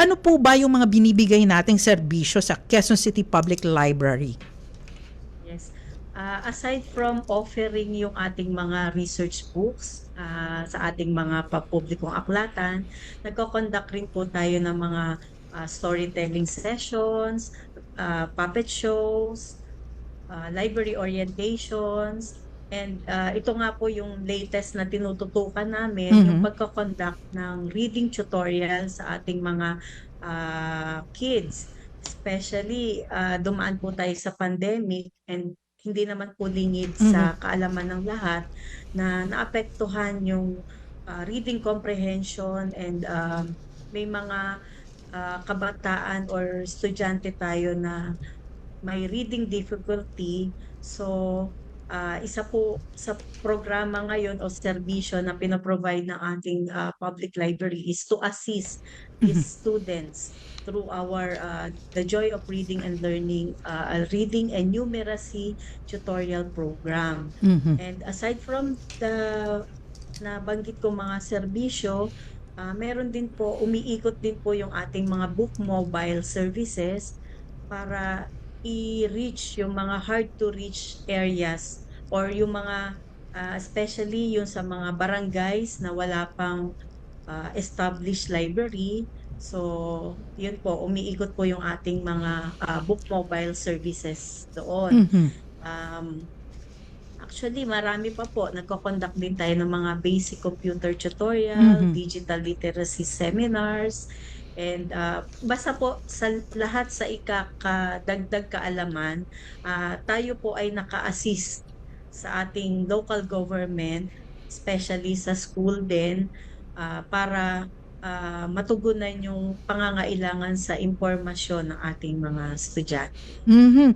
Ano po ba yung mga binibigay nating serbisyo sa Quezon City Public Library? Yes. Ah, aside from offering yung ating mga research books ah, sa ating mga papublikong aklatan, nagko-conduct rin po tayo ng mga ah, storytelling sessions, ah, puppet shows, ah, library orientations, and ah, ito nga po yung latest na tinututukan namin, Mhm. yung pagko-conduct ng reading tutorial sa ating mga ah, kids. Especially, ah, dumaan po tayo sa pandemic and hindi naman po lingid sa kaalaman ng lahat na naapektuhan yung ah, reading comprehension and um, may mga ah, kabataan or estudyante tayo na may reading difficulty. So, ah, isa po sa programa ngayon o serbisyo na pinaprovide ng ating ah, public library is to assist these students through our uh, the joy of reading and learning uh, reading and numeracy tutorial program Mhm. and aside from the nabanggit ko mga serbisyo ah, meron din po umiikot din po yung ating mga book mobile services para i-reach yung mga hard to reach areas or yung mga ah, especially yung sa mga barangays na wala pang ah, established library. So, yun po, umiikot po yung ating mga ah, book mobile services doon. Mhm. Um, actually, marami pa po. Nagko-conduct din tayo ng mga basic computer tutorial, Mhm. digital literacy seminars, and ah, basta po sa lahat sa ikakadagdag kaalaman, ah, tayo po ay naka-assist sa ating local government, especially sa school din, ah, para ah, matugunan yung pangangailangan sa impormasyon ng ating mga estudyante. Mhm.